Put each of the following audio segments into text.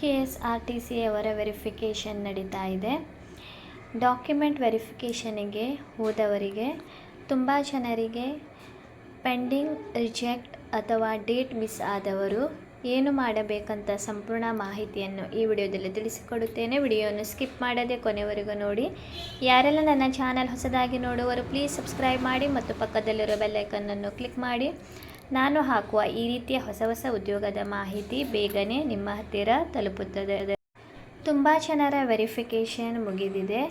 K S R T C ಅವರ verification ನಡೀತಾ ಇದೆ. ಡಾಕ್ಯುಮೆಂಟ್ ವೆರಿಫಿಕೇಷನಿಗೆ ಹೋದವರಿಗೆ ತುಂಬ ಜನರಿಗೆ ಪೆಂಡಿಂಗ್ ರಿಜೆಕ್ಟ್ ಅಥವಾ ಡೇಟ್ ಮಿಸ್ ಆದವರು ಏನು ಮಾಡಬೇಕಂತ ಸಂಪೂರ್ಣ ಮಾಹಿತಿಯನ್ನು ಈ ವಿಡಿಯೋದಲ್ಲಿ ತಿಳಿಸಿಕೊಡುತ್ತೇನೆ. ವಿಡಿಯೋವನ್ನು ಸ್ಕಿಪ್ ಮಾಡದೆ ಕೊನೆವರೆಗೂ ನೋಡಿ. ಯಾರೆಲ್ಲ ನನ್ನ ಚಾನಲ್ ಹೊಸದಾಗಿ ನೋಡುವರು ಪ್ಲೀಸ್ ಸಬ್ಸ್ಕ್ರೈಬ್ ಮಾಡಿ ಮತ್ತು ಪಕ್ಕದಲ್ಲಿರೋ ಬೆಲ್ಲೈಕನ್ನನ್ನು ಕ್ಲಿಕ್ ಮಾಡಿ. ನಾನು ಹಾಕುವ ಈ ರೀತಿಯ ಹೊಸ ಹೊಸ ಉದ್ಯೋಗದ ಮಾಹಿತಿ ಬೇಗನೆ ನಿಮ್ಮ ಹತ್ತಿರ ತಲುಪುತ್ತದೆ. ತುಂಬ ಜನರ ವೆರಿಫಿಕೇಷನ್ ಮುಗಿದಿದೆ.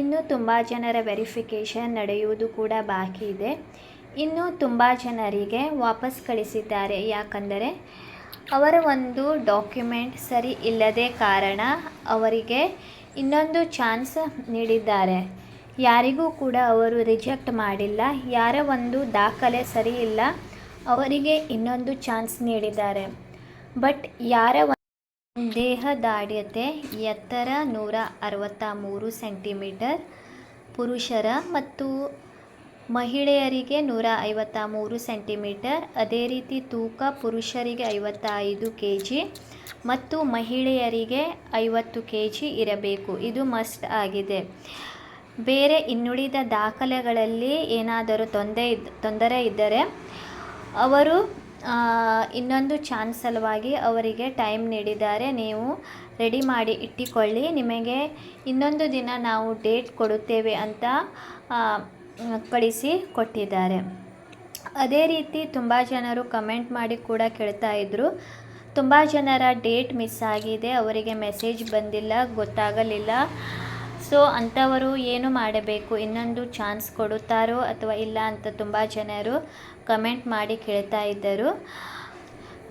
ಇನ್ನು ತುಂಬ ಜನರ ವೆರಿಫಿಕೇಷನ್ ನಡೆಯುವುದು ಕೂಡ ಬಾಕಿ ಇದೆ. ಇನ್ನು ತುಂಬ ಜನರಿಗೆ ವಾಪಸ್ ಕಳಿಸಿದ್ದಾರೆ. ಯಾಕಂದರೆ ಅವರ ಒಂದು ಡಾಕ್ಯುಮೆಂಟ್ ಸರಿ ಇಲ್ಲದೆ ಕಾರಣ ಅವರಿಗೆ ಇನ್ನೊಂದು ಚಾನ್ಸ್ ನೀಡಿದ್ದಾರೆ. ಯಾರಿಗೂ ಕೂಡ ಅವರು ರಿಜೆಕ್ಟ್ ಮಾಡಿಲ್ಲ. ಯಾರ ಒಂದು ದಾಖಲೆ ಸರಿ ಇಲ್ಲ. ಅವರಿಗೆ ಇನ್ನೊಂದು ಚಾನ್ಸ್ ನೀಡಿದ್ದಾರೆ. ಬಟ್ ಯಾರ ದೇಹದಾಢ್ಯತೆ ಎತ್ತರ ನೂರ ಅರವತ್ತ ಮೂರು ಸೆಂಟಿಮೀಟರ್, ಪುರುಷರ ಮತ್ತು ಮಹಿಳೆಯರಿಗೆ ನೂರ ಐವತ್ತ ಮೂರು ಸೆಂಟಿಮೀಟರ್, ಅದೇ ರೀತಿ ತೂಕ ಪುರುಷರಿಗೆ ಐವತ್ತ ಐದು ಕೆ ಜಿ ಮತ್ತು ಮಹಿಳೆಯರಿಗೆ ಐವತ್ತು ಕೆ ಜಿ ಇರಬೇಕು. ಇದು ಮಸ್ಟ್ ಆಗಿದೆ. ಬೇರೆ ಇನ್ನುಳಿದ ದಾಖಲೆಗಳಲ್ಲಿ ಏನಾದರೂ ತೊಂದರೆ ತೊಂದರೆ ಇದ್ದರೆ ಅವರು ಇನ್ನೊಂದು ಚಾನ್ಸ್ ಸಲುವಾಗಿ ಅವರಿಗೆ ಟೈಮ್ ನೀಡಿದ್ದಾರೆ. ನೀವು ರೆಡಿ ಮಾಡಿ ಇಟ್ಟುಕೊಳ್ಳಿ. ನಿಮಗೆ ಇನ್ನೊಂದು ದಿನ ನಾವು ಡೇಟ್ ಕೊಡುತ್ತೇವೆ ಅಂತ ಕಳಿಸಿ ಕೊಟ್ಟಿದ್ದಾರೆ. ಅದೇ ರೀತಿ ತುಂಬ ಜನರು ಕಮೆಂಟ್ ಮಾಡಿ ಕೂಡ ಕೇಳ್ತಾ ಇದ್ದರು ತುಂಬ ಜನರ ಡೇಟ್ ಮಿಸ್ ಆಗಿದೆ. ಅವರಿಗೆ ಮೆಸೇಜ್ ಬಂದಿಲ್ಲ, ಗೊತ್ತಾಗಲಿಲ್ಲ. ಸೊ ಅಂಥವರು ಏನು ಮಾಡಬೇಕು? ಇನ್ನೊಂದು ಚಾನ್ಸ್ ಕೊಡುತ್ತಾರೋ ಅಥವಾ ಇಲ್ಲ ಅಂತ ತುಂಬ ಜನರು ಕಮೆಂಟ್ ಮಾಡಿ ಕೇಳ್ತಾ ಇದ್ದರು.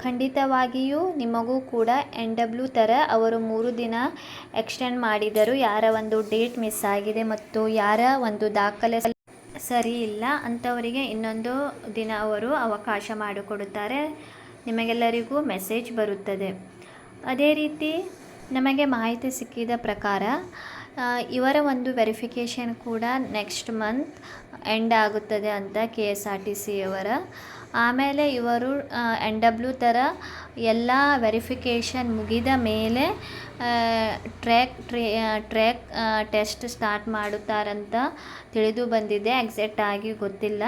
ಖಂಡಿತವಾಗಿಯೂ ನಿಮಗೂ ಕೂಡ ಎನ್ ಡಬ್ಲ್ಯೂ ಥರ ಅವರು ಮೂರು ದಿನ ಎಕ್ಸ್ಟೆಂಡ್ ಮಾಡಿದರು. ಯಾರ ಒಂದು ಡೇಟ್ ಮಿಸ್ ಆಗಿದೆ ಮತ್ತು ಯಾರ ಒಂದು ದಾಖಲೆ ಸರಿ ಇಲ್ಲ ಅಂಥವರಿಗೆ ಇನ್ನೊಂದು ದಿನ ಅವರು ಅವಕಾಶ ಮಾಡಿಕೊಡುತ್ತಾರೆ. ನಿಮಗೆಲ್ಲರಿಗೂ ಮೆಸೇಜ್ ಬರುತ್ತದೆ. ಅದೇ ರೀತಿ ನಮಗೆ ಮಾಹಿತಿ ಸಿಕ್ಕಿದ ಪ್ರಕಾರ ಇವರ ಒಂದು ವೆರಿಫಿಕೇಷನ್ ಕೂಡ ನೆಕ್ಸ್ಟ್ ಮಂತ್ ಎಂಡ್ ಆಗುತ್ತದೆ ಅಂತ K S R T C ಅವರ. ಆಮೇಲೆ ಇವರು ಎನ್ ಡಬ್ಲ್ಯೂ ಥರ ಎಲ್ಲ ವೆರಿಫಿಕೇಷನ್ ಮುಗಿದ ಮೇಲೆ ಟ್ರ್ಯಾಕ್ ಟ್ರೇ ಟ್ರ್ಯಾಕ್ ಟೆಸ್ಟ್ ಸ್ಟಾರ್ಟ್ ಮಾಡುತ್ತಾರಂತ ತಿಳಿದು ಬಂದಿದೆ. ಎಕ್ಸಾಕ್ಟ್ ಆಗಿ ಗೊತ್ತಿಲ್ಲ.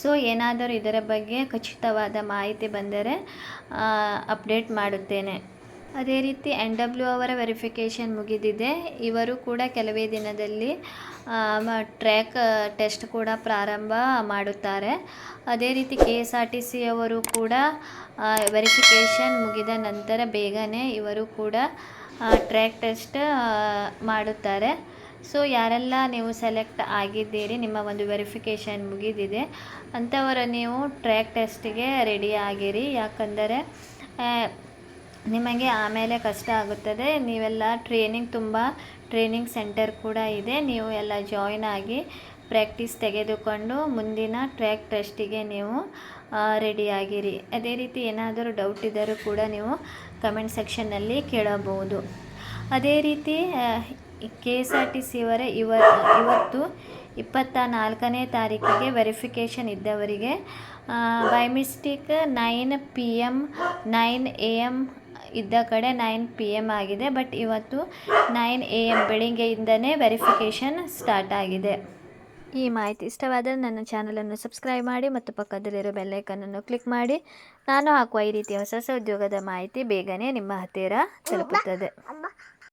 ಸೊ ಏನಾದರೂ ಇದರ ಬಗ್ಗೆ ಖಚಿತವಾದ ಮಾಹಿತಿ ಬಂದರೆ ಅಪ್ಡೇಟ್ ಮಾಡುತ್ತೇನೆ. ಅದೇ ರೀತಿ ಎನ್ ಡಬ್ಲ್ಯೂ ಅವರ ವೆರಿಫಿಕೇಷನ್ ಮುಗಿದಿದೆ. ಇವರು ಕೂಡ ಕೆಲವೇ ದಿನದಲ್ಲಿ ಟ್ರ್ಯಾಕ್ ಟೆಸ್ಟ್ ಕೂಡ ಪ್ರಾರಂಭ ಮಾಡುತ್ತಾರೆ. ಅದೇ ರೀತಿ K S R T C ಅವರು ಕೂಡ ವೆರಿಫಿಕೇಷನ್ ಮುಗಿದ ನಂತರ ಬೇಗನೆ ಇವರು ಕೂಡ ಟ್ರ್ಯಾಕ್ ಟೆಸ್ಟ್ ಮಾಡುತ್ತಾರೆ. ಸೊ ಯಾರೆಲ್ಲ ನೀವು ಸೆಲೆಕ್ಟ್ ಆಗಿದ್ದೀರಿ, ನಿಮ್ಮ ಒಂದು ವೆರಿಫಿಕೇಷನ್ ಮುಗಿದಿದೆ, ಅಂಥವರ ನೀವು ಟ್ರ್ಯಾಕ್ ಟೆಸ್ಟಿಗೆ ರೆಡಿ ಆಗಿರಿ. ಯಾಕಂದರೆ ನಿಮಗೆ ಆಮೇಲೆ ಕಷ್ಟ ಆಗುತ್ತದೆ. ನೀವೆಲ್ಲ ಟ್ರೈನಿಂಗ್ ತುಂಬ ಟ್ರೈನಿಂಗ್ ಸೆಂಟರ್ ಕೂಡ ಇದೆ. ನೀವು ಎಲ್ಲ ಜಾಯಿನ್ ಆಗಿ ಪ್ರ್ಯಾಕ್ಟೀಸ್ ತೆಗೆದುಕೊಂಡು ಮುಂದಿನ ಟ್ರ್ಯಾಕ್ ಟ್ರಸ್ಟಿಗೆ ನೀವು ರೆಡಿಯಾಗಿರಿ ಅದೇ ರೀತಿ ಏನಾದರೂ ಡೌಟ್ ಇದ್ದರೂ ಕೂಡ ನೀವು ಕಮೆಂಟ್ ಸೆಕ್ಷನ್ನಲ್ಲಿ ಕೇಳಬಹುದು. ಅದೇ ರೀತಿ K S R T C ಅವರ ಇವ, ಇವತ್ತು ಇಪ್ಪತ್ತ ನಾಲ್ಕನೇ ತಾರೀಕಿಗೆ ವೆರಿಫಿಕೇಷನ್ ಇದ್ದವರಿಗೆ by mistake nine P M nine A M ಇದ್ದ ಕಡೆ ನೈನ್ ಪಿ ಎಂ ಆಗಿದೆ ಬಟ್ ಇವತ್ತು ನೈನ್ ಎ ಎಂ ಬೆಳಿಗ್ಗೆಯಿಂದನೇ ವೆರಿಫಿಕೇಷನ್ ಸ್ಟಾರ್ಟ್ ಆಗಿದೆ. ಈ ಮಾಹಿತಿ ಇಷ್ಟವಾದರೆ ನನ್ನ ಚಾನಲನ್ನು ಸಬ್ಸ್ಕ್ರೈಬ್ ಮಾಡಿ ಮತ್ತು ಪಕ್ಕದಲ್ಲಿರೋ ಬೆಲ್ಲೈಕನನ್ನು ಕ್ಲಿಕ್ ಮಾಡಿ. ನಾನು ಹಾಕುವ ಈ ರೀತಿಯ ಹೊಸ ಹೊಸ ಉದ್ಯೋಗದ ಮಾಹಿತಿ ಬೇಗನೆ ನಿಮ್ಮ ಹತ್ತಿರ ತಲುಪುತ್ತದೆ.